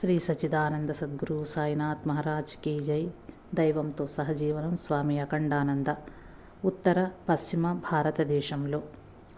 శ్రీ సచిదానంద సద్గురు సాయినాథ్ మహారాజ్ కీ జై. దైవంతో సహజీవనం స్వామి అఖండానంద. ఉత్తర పశ్చిమ భారతదేశంలో.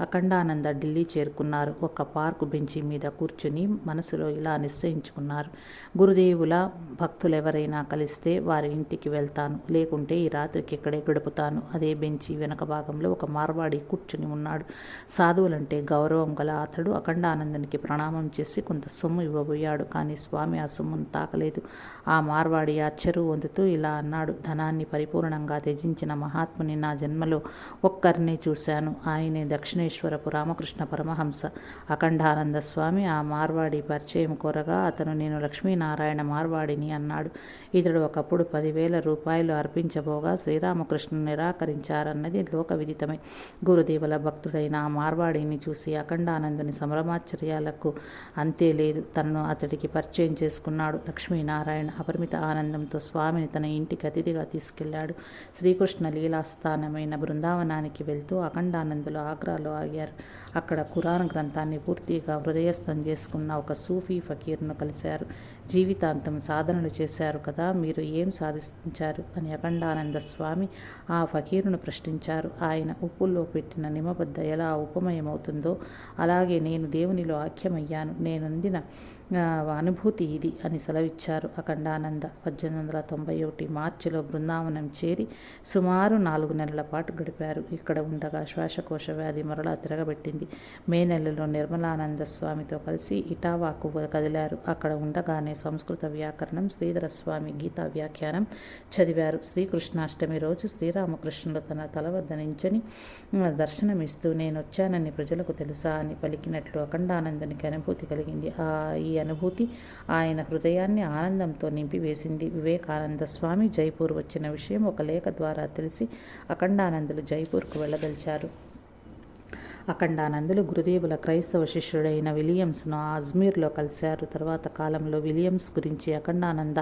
అఖండానంద ఢిల్లీ చేరుకున్నారు. ఒక పార్కు బెంచి మీద కూర్చుని మనసులో ఇలా నిశ్చయించుకున్నారు. గురుదేవుల భక్తులెవరైనా కలిస్తే వారి ఇంటికి వెళ్తాను. లేకుంటే ఈ రాత్రికి ఇక్కడే గడుపుతాను. అదే బెంచి వెనక భాగంలో ఒక మార్వాడి కూర్చుని ఉన్నాడు. సాధువులంటే గౌరవం గల అతడు అఖండానందనికి ప్రణామం చేసి కొంత సొమ్ము ఇవ్వబోయాడు. కానీ స్వామి ఆ సొమ్మును తాకలేదు. ఆ మార్వాడి ఆశ్చర్యం పొందుతూ ఇలా అన్నాడు. ధనాన్ని పరిపూర్ణంగా త్యజించిన మహాత్ముని నా జన్మలో ఒక్కరినే చూశాను. ఆయనే దక్షిణేశ్వరపు రామకృష్ణ పరమహంస అఖండానంద స్వామి ఆ మార్వాడి పరిచయం కోరగా అతను నేను లక్ష్మీనారాయణ మార్వాడిని అన్నాడు. ఇతడు ఒకప్పుడు పదివేల రూపాయలు అర్పించబోగా శ్రీరామకృష్ణుని నిరాకరించారన్నది లోక విదితమే. గురుదేవుల భక్తుడైన ఆ మార్వాడిని చూసి అఖండానందుని సంభ్రమాశ్చర్యాలకు అంతే లేదు. తనను అతడికి పరిచయం చేసుకున్నాడు లక్ష్మీనారాయణ. అపరిమిత ఆనందంతో స్వామిని తన ఇంటికి అతిథిగా తీసుకెళ్ళాడు. శ్రీకృష్ణ లీలాస్థానమైన బృందావనానికి వెళ్తూ అఖండానందులు ఆగ్రాలో ఆగారు. అక్కడ ఖురాన్ గ్రంథాన్ని పూర్తిగా హృదయస్థం చేసుకున్న ఒక సూఫీ ఫకీర్ను కలిశారు. జీవితాంతం సాధనలు చేశారు కదా మీరు ఏం సాధించారు? అని అఖండానంద స్వామి ఆ ఫకీరును ప్రశ్నించారు. ఆయన ఉప్పుల్లో పెట్టిన నిమబద్ద ఎలా ఉపమయమవుతుందో అలాగే నేను దేవునిలో ఆఖ్యమయ్యాను. నేనందిన అనుభూతి ఇది అని సెలవిచ్చారు అఖండానంద. పద్దెనిమిది వందల తొంభై ఒకటి మార్చిలో బృందావనం చేరి సుమారు నాలుగు నెలల పాటు గడిపారు. ఇక్కడ ఉండగా శ్వాసకోశ వ్యాధి మరలా తిరగబెట్టింది. మే నెలలో నిర్మలానంద స్వామితో కలిసి ఇటావాకు కదిలారు. అక్కడ ఉండగానే సంస్కృత వ్యాకరణం శ్రీధర స్వామి గీతా వ్యాఖ్యానం చదివారు. శ్రీకృష్ణాష్టమి రోజు శ్రీరామకృష్ణుడు తన తల వద్ద నించని దర్శనమిస్తూ నేను వచ్చానని ప్రజలకు తెలుసా? అని పలికినట్లు అఖండానందునికి అనుభూతి కలిగింది. ఆ ఈ అనుభూతి ఆయన హృదయాన్ని ఆనందంతో నింపివేసింది. వివేకానంద స్వామి జైపూర్ వచ్చిన విషయం ఒక లేఖ ద్వారా తెలిసి అఖండానందులు జైపూర్కు వెళ్ళదలిచారు. అఖండానందులు గురుదేవుల క్రైస్తవ శిష్యుడైన విలియమ్స్ను అజ్మీర్లో కలిశారు. తర్వాత కాలంలో విలియమ్స్ గురించి అఖండానంద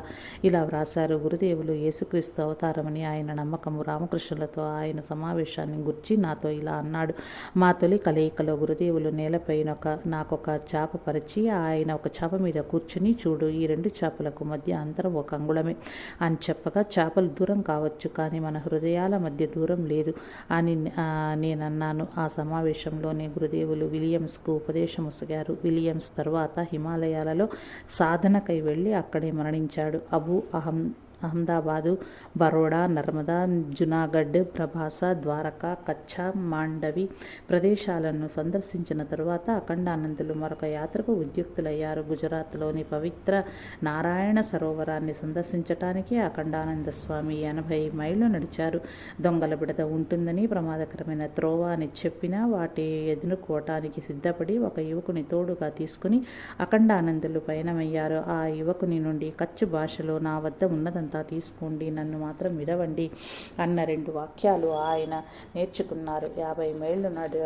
ఇలా వ్రాశారు. గురుదేవులు యేసుక్రీస్తు అవతారమని ఆయన నమ్మకము రామకృష్ణులతో ఆయన సమావేశాన్ని గుర్చి నాతో ఇలా అన్నాడు. మా తొలి కలయికలో గురుదేవులు నేలపైన ఒక నాకొక చాప పరిచి ఆయన ఒక చాప మీద కూర్చుని చూడు ఈ రెండు చేపలకు మధ్య అంతరం ఒక అంగుళమే. అని చెప్పగా చేపలు దూరం కావచ్చు కానీ మన హృదయాల మధ్య దూరం లేదు అని నేనన్నాను. ఆ సమావేశం సమయంలోనే గురుదేవులు విలియమ్స్కు ఉపదేశముసగారు విలియమ్స్ తర్వాత హిమాలయాలలో సాధనకై వెళ్ళి అక్కడే మరణించాడు. అబు అహం అహ్మదాబాదు బరోడా నర్మదా జునాగఢ్ ప్రభాస ద్వారకా కచ్చ మాండవి ప్రదేశాలను సందర్శించిన తరువాత అఖండానందులు మరొక యాత్రకు ఉద్యుక్తులయ్యారు. గుజరాత్లోని పవిత్ర నారాయణ సరోవరాన్ని సందర్శించటానికి అఖండానంద స్వామి ఎనభై మైళ్ళు నడిచారు. దొంగల బిడత ఉంటుందని ప్రమాదకరమైన త్రోవ అని చెప్పినా వాటి ఎదుర్కోవటానికి సిద్ధపడి ఒక యువకుని తోడుగా తీసుకుని అఖండానందులు పయనమయ్యారు. ఆ యువకుని నుండి కచ్చు భాషలో నా వద్ద ఉన్నదంతా అంతా తీసుకోండి నన్ను మాత్రం విడవండి అన్న రెండు వాక్యాలు ఆయన నేర్చుకున్నారు. యాభై మైళ్ళు నడి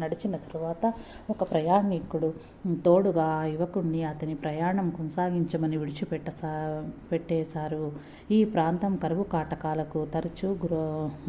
నడిచిన తరువాత ఒక ప్రయాణికుడు తోడుగా యువకుణ్ణి యువకుడిని అతని ప్రయాణం కొనసాగించమని విడిచిపెట్టసా పెట్టేశారు. ఈ ప్రాంతం కరువు కాటకాలకు తరచూ గురు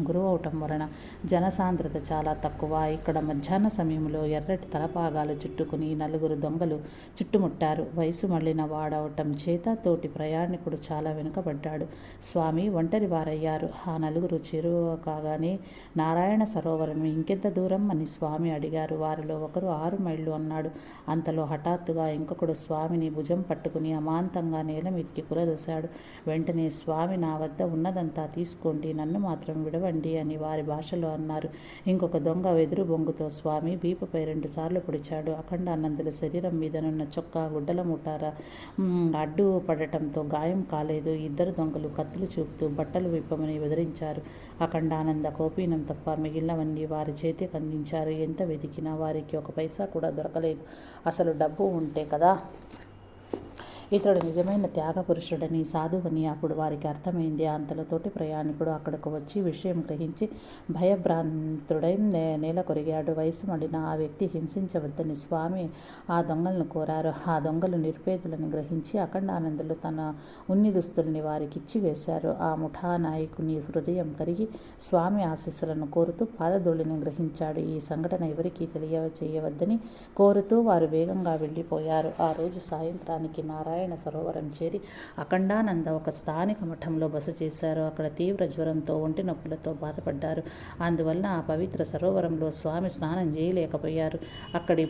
గురువవటం వలన జనసాంద్రత చాలా తక్కువ. ఇక్కడ మధ్యాహ్న సమయంలో ఎర్రటి తలపాగాలు చుట్టుకుని నలుగురు దొంగలు చుట్టుముట్టారు. వయసు మళ్ళిన వాడవటం చేత తోటి ప్రయాణికుడు చాలా వెనుకబడ్డాడు. స్వామి ఒంటరి వారయ్యారు. ఆ నలుగురు చెరువు కాగానే నారాయణ సరోవరం ఇంకెంత దూరం? అని స్వామి అడిగారు. వారిలో ఒకరు ఆరు మైళ్ళు అన్నాడు. అంతలో హఠాత్తుగా ఇంకొకడు స్వామిని భుజం పట్టుకుని అమాంతంగా నేల మీదకి కురదోశాడు వెంటనే స్వామి నా వద్ద ఉన్నదంతా తీసుకోండి నన్ను మాత్రం విడవండి అని వారి భాషలో అన్నారు. ఇంకొక దొంగ వెదురు బొంగుతో స్వామి వీపుపై రెండుసార్లు పొడిచాడు. అఖండానందుల శరీరం మీదనున్న చొక్కా గుడ్డల ముఠార అడ్డు పడటంతో గాయం కాలేదు. ఇద్దరు దొంగలు కత్తులు చూపుతూ బట్టలు విప్పమని బెదిరించారు. అఖండానంద కోపీనం తప్ప మిగిలినవన్నీ వారి చేతికి అందించారు. ఎంత వెతికినా వారికి ఒక పైసా కూడా దొరకలేదు. అసలు డబ్బు ఉంటే కదా? ఇతడు నిజమైన త్యాగపురుషుడని సాధువని అప్పుడు వారికి అర్థమైంది. అంతలో తోటి ప్రయాణికుడు అక్కడకు వచ్చి విషయం గ్రహించి భయభ్రాంతుడై నేల కొరిగాడు. వయసు మడిన ఆ వ్యక్తి హింసించవద్దని స్వామి ఆ దొంగలను కోరారు. ఆ దొంగలు నిర్పేదలను గ్రహించి అఖండానందులు తన ఉన్ని దుస్తుల్ని వారికిచ్చి వేశారు. ఆ ముఠా నాయకుని హృదయం కరిగి స్వామి ఆశీస్సులను కోరుతూ పాదధూళిని గ్రహించాడు. ఈ సంఘటన ఎవరికీ తెలియ చేయవద్దని కోరుతూ వారు వేగంగా వెళ్ళిపోయారు. ఆ రోజు సాయంత్రానికి నారాయణ నారాయణ సరోవరం చేరి అఖండానంద ఒక స్థానిక మఠంలో బస చేశారు. అక్కడ తీవ్ర జ్వరంతో ఒంటి నొప్పులతో బాధపడ్డారు. అందువలన ఆ పవిత్ర సరోవరంలో స్వామి స్నానం చేయలేకపోయారు. అక్కడి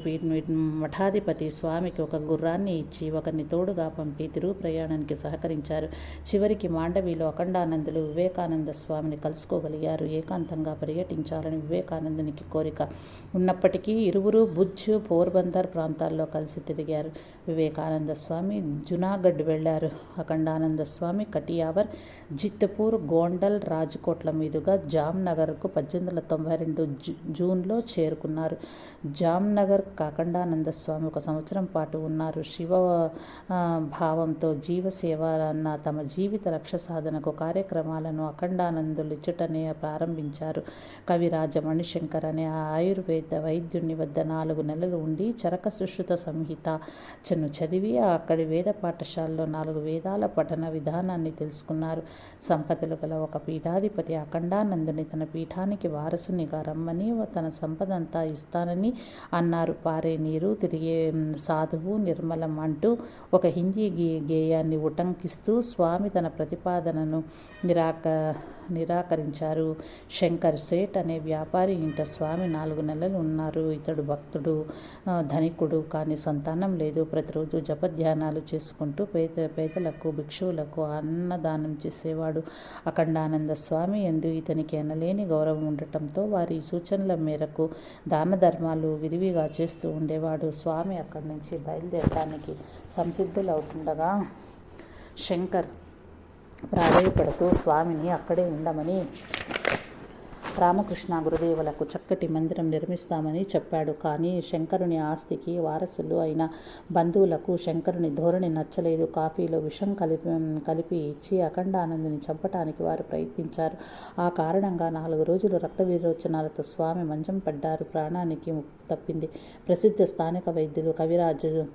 మఠాధిపతి స్వామికి ఒక గుర్రాన్ని ఇచ్చి ఒకరిని తోడుగా పంపి తిరుగు ప్రయాణానికి సహకరించారు. చివరికి మాండవిలో అఖండానందులు వివేకానంద స్వామిని కలుసుకోగలిగారు. ఏకాంతంగా పర్యటించాలని వివేకానందునికి కోరిక. ఉన్నప్పటికీ ఇరువురు బుజ్ పోర్బందర్ ప్రాంతాల్లో కలిసి తిరిగారు. వివేకానంద స్వామి జునాగఢ్ వెళ్ళారు అఖండానంద స్వామి కటియావర్ జిత్తపూర్ గోండల్ రాజ్కోట్ల మీదుగా జామ్నగర్కు పద్దెనిమిది వందల తొంభై రెండు జూ జూన్లో చేరుకున్నారు. జామ్నగర్ అఖండానంద స్వామి ఒక సంవత్సరం పాటు ఉన్నారు. శివ భావంతో జీవసేవ అన్న తమ జీవిత లక్ష్య సాధనకు కార్యక్రమాలను అఖండానందులు ఇచ్చటనే ప్రారంభించారు. కవిరాజ మణిశంకర్ అనే ఆ ఆయుర్వేద వైద్యుని వద్ద నాలుగు నెలలు ఉండి చరక సుశ్రుత సంహిత చను చదివి అక్కడి వేద పాఠశాలలో నాలుగు వేదాల పఠన విధానాన్ని తెలుసుకున్నారు. సంపదలు గల ఒక పీఠాధిపతి అఖండానందుని తన పీఠానికి వారసునిగా రమ్మని తన సంపదంతా ఇస్తానని అన్నారు. పారే నీరు తిరిగే సాధువు నిర్మలం అంటూ ఒక హిందీ గే గేయాన్ని ఉటంకిస్తూ స్వామి తన ప్రతిపాదనను నిరాక నిరాకరించారు. శంకర్ సేట్ అనే వ్యాపారి ఇంట స్వామి నాలుగు నెలలు ఉన్నారు. ఇతడు భక్తుడు ధనికుడు కానీ సంతానం లేదు. ప్రతిరోజు జపధ్యానాలు చేసుకుంటూ పేద పేదలకు భిక్షువులకు అన్నదానం చేసేవాడు. అఖండానంద స్వామి ఎందు ఇతనికి ఎనలేని గౌరవం ఉండటంతో వారి సూచనల మేరకు దాన ధర్మాలు విరివిగా చేస్తూ ఉండేవాడు. స్వామి అక్కడి నుంచి బయలుదేరడానికి సంసిద్ధులవుతుండగా శంకర్ ప్రాధేయపడుతూ స్వామిని అక్కడే ఉండమని రామకృష్ణ గురుదేవులకు చక్కటి మందిరం నిర్మిస్తామని చెప్పాడు. కానీ శంకరుని ఆస్తికి వారసులు అయిన బంధువులకు శంకరుని ధోరణి నచ్చలేదు. కాఫీలో విషం కలిపి కలిపి ఇచ్చి అఖండానందుని చంపటానికి వారు ప్రయత్నించారు. ఆ కారణంగా నాలుగు రోజులు రక్త విరోచనాలతో స్వామి మంచం పడ్డారు. ప్రాణానికి తప్పింది. ప్రసిద్ధ స్థానిక వైద్యులు కవిరాజు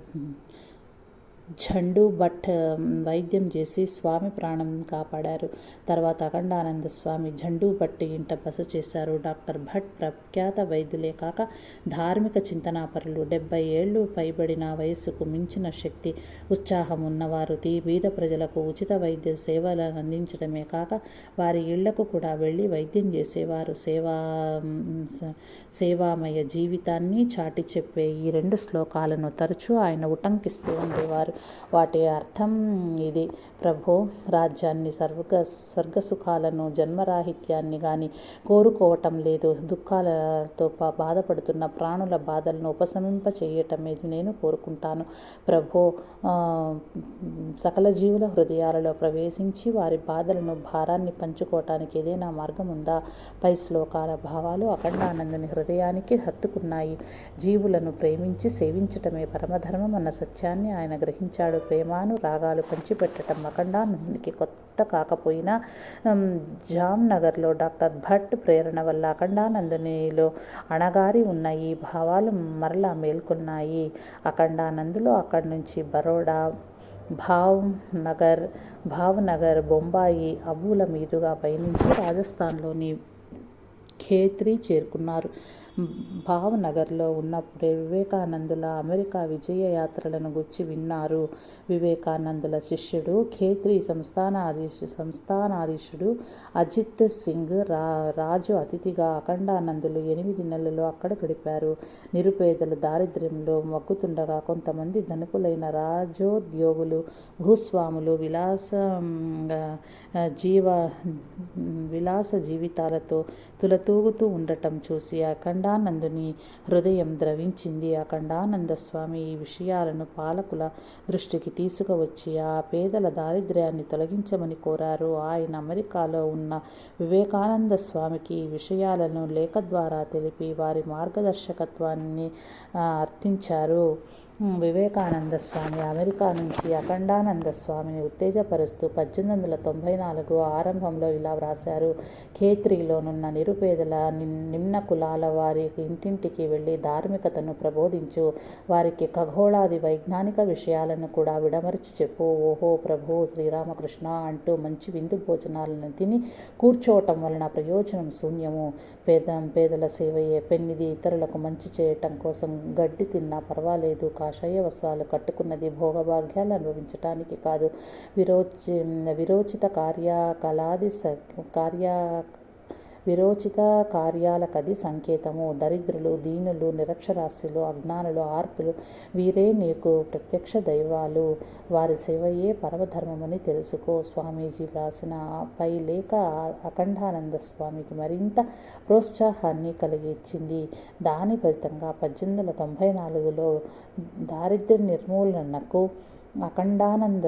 ఝండు భట్ వైద్యం చేసి స్వామి ప్రాణం కాపాడారు. తర్వాత అఖండానంద స్వామి ఝండు భట్ ఇంట బస చేశారు. డాక్టర్ భట్ ప్రఖ్యాత వైద్యులే కాక ధార్మిక చింతనాపరులు. డెబ్బై ఏళ్ళు పైబడిన వయస్సుకు మించిన శక్తి ఉత్సాహం ఉన్నవారు బీద ప్రజలకు ఉచిత వైద్య సేవలను అందించడమే కాక వారి ఇళ్ళకు కూడా వెళ్ళి వైద్యం చేసేవారు. సేవా సేవామయ జీవితాన్ని చాటి చెప్పే ఈ రెండు శ్లోకాలను తరచూ ఆయన ఉటంకిస్తూ ఉండేవారు. వాటి అర్థం ఇది. ప్రభో రాజ్యాన్ని స్వర్గ స్వర్గ సుఖాలను జన్మరాహిత్యాన్ని కానీ కోరుకోవటం లేదు. దుఃఖాలతో పా- బాధపడుతున్న ప్రాణుల బాధలను ఉపశమింప చేయటమే నేను కోరుకుంటాను. ప్రభో సకల జీవుల హృదయాలలో ప్రవేశించి వారి బాధలను భారాన్ని పంచుకోవటానికి ఏదైనా మార్గం ఉందా పై శ్లోకాల భావాలు అఖండానందని హృదయానికి హత్తుకున్నాయి. జీవులను ప్రేమించి సేవించటమే పరమధర్మం అన్న సత్యాన్ని ఆయన గ్రహించాడు ప్రేమాను రాగాలు పంచిపెట్టడం అఖండానందునికి కొత్త కాకపోయినా జామ్నగర్లో డాక్టర్ భట్ ప్రేరణ వల్ల అఖండానందునిలో అణగారి ఉన్న ఈ భావాలు మరలా మేల్కొన్నాయి. అఖండానందులో అక్కడి నుంచి బరోడా భావ్ నగర్ భావ్నగర్ బొంబాయి అబూల మీదుగా పయనించి రాజస్థాన్లోని ఖేత్రి చేరుకున్నారు. భావనగర్లో ఉన్నప్పుడే వివేకానందుల అమెరికా విజయ యాత్రలను గుర్చి విన్నారు. వివేకానందుల శిష్యుడు ఖేత్రి సంస్థానాధీశ సంస్థానాధీశుడు అజిత్ సింగ్ రా రాజు అతిథిగా అఖండానందులు ఎనిమిది నెలలు అక్కడ గడిపారు. నిరుపేదలు దారిద్ర్యంలో మగ్గుతుండగా కొంతమంది ధనుకులైన రాజోద్యోగులు భూస్వాములు విలాస జీవ విలాస జీవితాలతో తులతూగుతూ ఉండటం చూసి అఖండానందుని హృదయం ద్రవించింది. అఖండానంద స్వామి ఈ విషయాలను పాలకుల దృష్టికి తీసుకువచ్చి ఆ పేదల దారిద్ర్యాన్ని తొలగించమని కోరారు. ఆయన అమెరికాలో ఉన్న వివేకానంద స్వామికి ఈ విషయాలను లేఖ ద్వారా తెలిపి వారి మార్గదర్శకత్వాన్ని అర్థించారు. వివేకానంద స్వామి అమెరికా నుంచి అఖండానంద స్వామిని ఉత్తేజపరుస్తూ పద్దెనిమిది వందల తొంభై నాలుగు ఆరంభంలో ఇలా వ్రాశారు. ఖేత్రిలోనున్న నిరుపేదల నిమ్న కులాల వారి ఇంటింటికి వెళ్ళి ధార్మికతను ప్రబోధించు. వారికి ఖగోళాది వైజ్ఞానిక విషయాలను కూడా విడమరిచి చెప్పు. ఓహో ప్రభు శ్రీరామకృష్ణ అంటూ మంచి విందు భోజనాలను తిని కూర్చోవటం వలన ప్రయోజనం శూన్యము. పేద పేదల సేవయే. పెన్నిది ఇతరులకు మంచి చేయటం కోసం గడ్డి తిన్నా పర్వాలేదు. కాషాయ వస్త్రాలు కట్టుకున్నది భోగభాగ్యాలు అనుభవించటానికి కాదు. విరోచి విరోచిత కార్యకలాది స కార్య విరోచిత కార్యాలకది సంకేతము. దరిద్రులు దీనులు నిరక్షరాస్యులు అజ్ఞానులు ఆర్తులు వీరే నీకు ప్రత్యక్ష దైవాలు. వారి సేవయే పరమధర్మమని తెలుసుకో. స్వామీజీ వ్రాసిన పై లేఖ అఖండానంద స్వామికి మరింత ప్రోత్సాహాన్ని కలిగించింది దాని ఫలితంగా పద్దెనిమిది వందల తొంభై నాలుగులో దారిద్ర్య నిర్మూలనకు అఖండానంద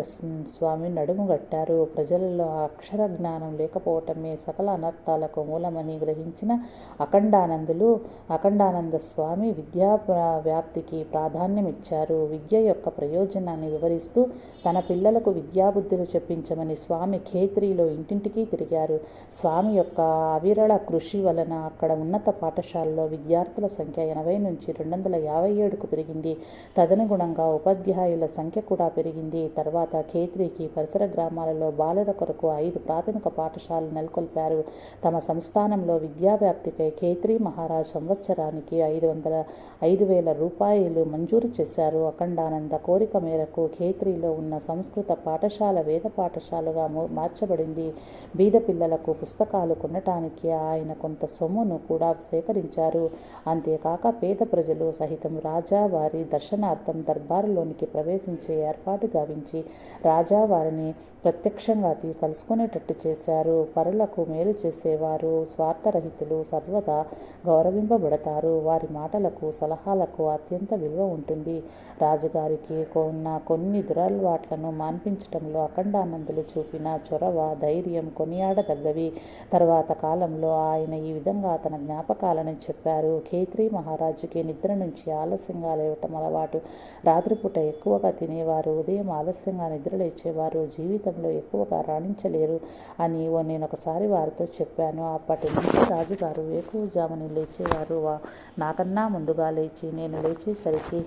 స్వామి నడుముగట్టారు ప్రజలలో అక్షర జ్ఞానం లేకపోవటమే సకల అనర్థాలకు మూలమని గ్రహించిన అఖండానందులు అఖండానంద స్వామి విద్యా వ్యాప్తికి ప్రాధాన్యమిచ్చారు. విద్య యొక్క ప్రయోజనాన్ని వివరిస్తూ తన పిల్లలకు విద్యాబుద్ధులు చెప్పించమని స్వామి ఖేత్రిలో ఇంటింటికి తిరిగారు. స్వామి యొక్క అవిరళ కృషి వలన అక్కడ ఉన్నత పాఠశాలలో విద్యార్థుల సంఖ్య ఎనభై నుంచి రెండు వందల యాభై ఏడుకు పెరిగింది. తదనుగుణంగా ఉపాధ్యాయుల సంఖ్య కూడా పెరిగింది. తర్వాత ఖేత్రికి పరిసర గ్రామాలలో బాలుర కొరకు ఐదు ప్రాథమిక పాఠశాలలు నెలకొల్పారు. తమ సంస్థానంలో విద్యావ్యాప్తికై ఖేత్రి మహారాజ్ సంవత్సరానికి ఐదు వందల ఐదు వేల రూపాయలు మంజూరు చేశారు. అఖండానంద కోరిక మేరకు ఖేత్రిలో ఉన్న సంస్కృత పాఠశాల వేద పాఠశాలగా మార్చబడింది. బీద పిల్లలకు పుస్తకాలు కొనటానికి ఆయన కొంత సొమ్మును కూడా సేకరించారు. అంతేకాక పేద ప్రజలు సహితం రాజా వారి దర్శనార్థం దర్బారులోనికి ప్రవేశించే ఏర్పాటు గావించి రాజా వారిని ప్రత్యక్షంగా కలుసుకునేటట్టు చేశారు. పరులకు మేలు చేసేవారు. స్వార్థరహితులు సర్వదా గౌరవింపబడతారు. వారి మాటలకు సలహాలకు అత్యంత విలువ ఉంటుంది. రాజుగారికి కొన్న కొన్ని దురలవాట్లను మాన్పించటంలో అఖండానందులు చూపిన చొరవ ధైర్యం కొనియాడదగ్గవి. తర్వాత కాలంలో ఆయన ఈ విధంగా తన జ్ఞాపకాలను చెప్పారు. ఖేత్రి మహారాజుకి నిద్ర నుంచి ఆలస్యంగా లేవటం అలవాటు. రాత్రిపూట ఎక్కువగా తినేవారు. ఉదయం ఆలస్యంగా నిద్రలేచేవారు. జీవితంలో ఎక్కువగా రాణించలేరు అని నేను ఒకసారి వారితో చెప్పాను. అప్పటి నుంచి రాజుగారు వేకువజాముని లేచేవారు. నాకన్నా ముందుగా లేచి నేను లేచేసరికి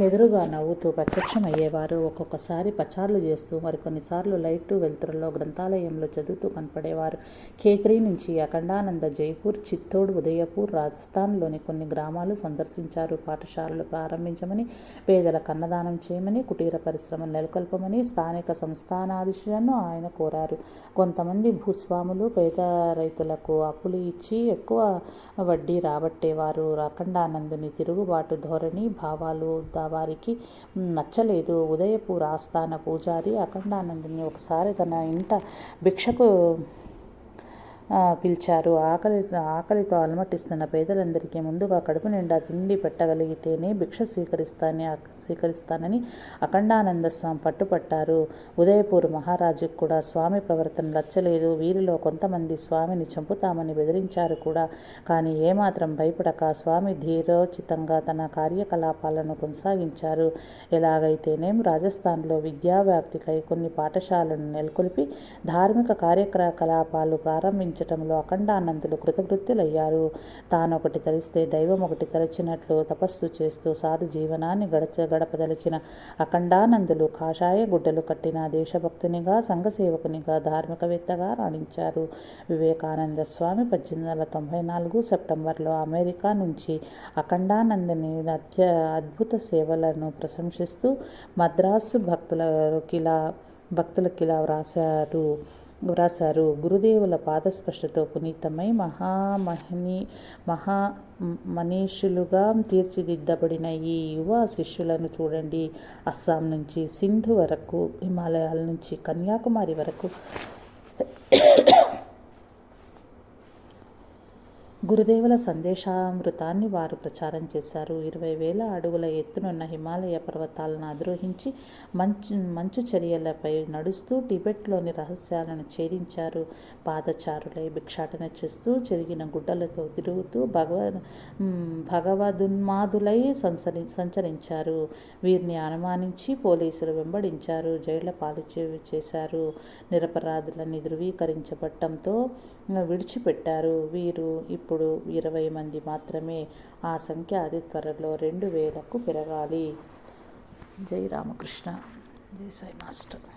ఎదురుగా నవ్వుతూ ప్రత్యక్షమయ్యేవారు ఒక్కొక్కసారి పచార్లు చేస్తూ మరికొన్నిసార్లు లైటు వెలుతురులో గ్రంథాలయంలో చదువుతూ కనపడేవారు. కేకరీ నుంచి అఖండానంద జైపూర్ చిత్తోడ్ ఉదయపూర్ రాజస్థాన్లోని కొన్ని గ్రామాలు సందర్శించారు. పాఠశాలలు ప్రారంభించమని పేదల కన్నదానం చేయమని కుటీర పరిశ్రమలు నెలకొల్పమని స్థానిక సంస్థానాధీశులను ఆయన కోరారు. కొంతమంది భూస్వాములు పేద రైతులకు అప్పులు ఇచ్చి ఎక్కువ వడ్డీ రాబట్టేవారు. అఖండానందుని తిరుగుబాటు ధోరణి భావాలు వారికి నచ్చలేదు. ఉదయపూర్ ఆస్థాన పూజారి అఖండానందిని ఒకసారి తన ఇంట భిక్షకు పిలిచారు. ఆకలి ఆకలితో అలమటిస్తున్న పేదలందరికీ ముందుగా కడుపు నిండా తిండి పెట్టగలిగితేనే భిక్ష స్వీకరిస్తానని స్వీకరిస్తానని అఖండానంద స్వామి పట్టుపట్టారు. ఉదయపూర్ మహారాజుకు కూడా స్వామి ప్రవర్తన నచ్చలేదు. వీరిలో కొంతమంది స్వామిని చంపుతామని బెదిరించారు కూడా. కానీ ఏమాత్రం భయపడక స్వామి ధీరోచితంగా తన కార్యకలాపాలను కొనసాగించారు. ఎలాగైతేనేం రాజస్థాన్లో విద్యావ్యాప్తికై కొన్ని పాఠశాలను నెలకొల్పి ధార్మిక కార్యకలాపాలు ప్రారంభించారు రక్షించటంలో అఖండానందులు కృతకృత్యులయ్యారు తానొకటి తలిస్తే దైవం ఒకటి తలచినట్లు తపస్సు చేస్తూ సాధు జీవనాన్ని గడచ గడపదలిచిన అఖండానందులు కాషాయ గుడ్డలు కట్టిన దేశభక్తునిగా సంఘసేవకునిగా ధార్మికవేత్తగా రాణించారు. వివేకానంద స్వామి పద్దెనిమిది వందల తొంభై నాలుగు సెప్టెంబర్లో అమెరికా నుంచి అఖండానందని అత్య అద్భుత సేవలను ప్రశంసిస్తూ మద్రాసు భక్తుల కిలా భక్తుల కిలా వ్రాశారు. వ్రాశారు గురుదేవుల పాదస్పర్శతో పునీతమై మహామహిని మహా మనీషులుగా తీర్చిదిద్దబడిన ఈ యువ శిష్యులను చూడండి. అస్సాం నుంచి సింధు వరకు హిమాలయాల నుంచి కన్యాకుమారి వరకు గురుదేవుల సందేశామృతాన్ని వారు ప్రచారం చేశారు. ఇరవై వేల అడుగుల ఎత్తునున్న హిమాలయ పర్వతాలను అధిరోహించి మంచు మంచు చర్యలపై నడుస్తూ టిబెట్లోని రహస్యాలను ఛేదించారు. పాదచారులై భిక్షాటన చేస్తూ చెరిగిన గుడ్డలతో తిరుగుతూ భగవ భగవదున్మాదులై సంచరి సంచరించారు. వీరిని అనుమానించి పోలీసులు వెంబడించారు. జైళ్ళ పాలు చేశారు. నిరపరాధులని ధృవీకరించబట్టంతో విడిచిపెట్టారు. వీరు ఇప్పుడు ఇప్పుడు ఇరవై మంది మాత్రమే ఆ సంఖ్య అతి త్వరలో రెండు వేలకు పెరగాలి. జై రామకృష్ణ. జై సాయి మాస్టర్.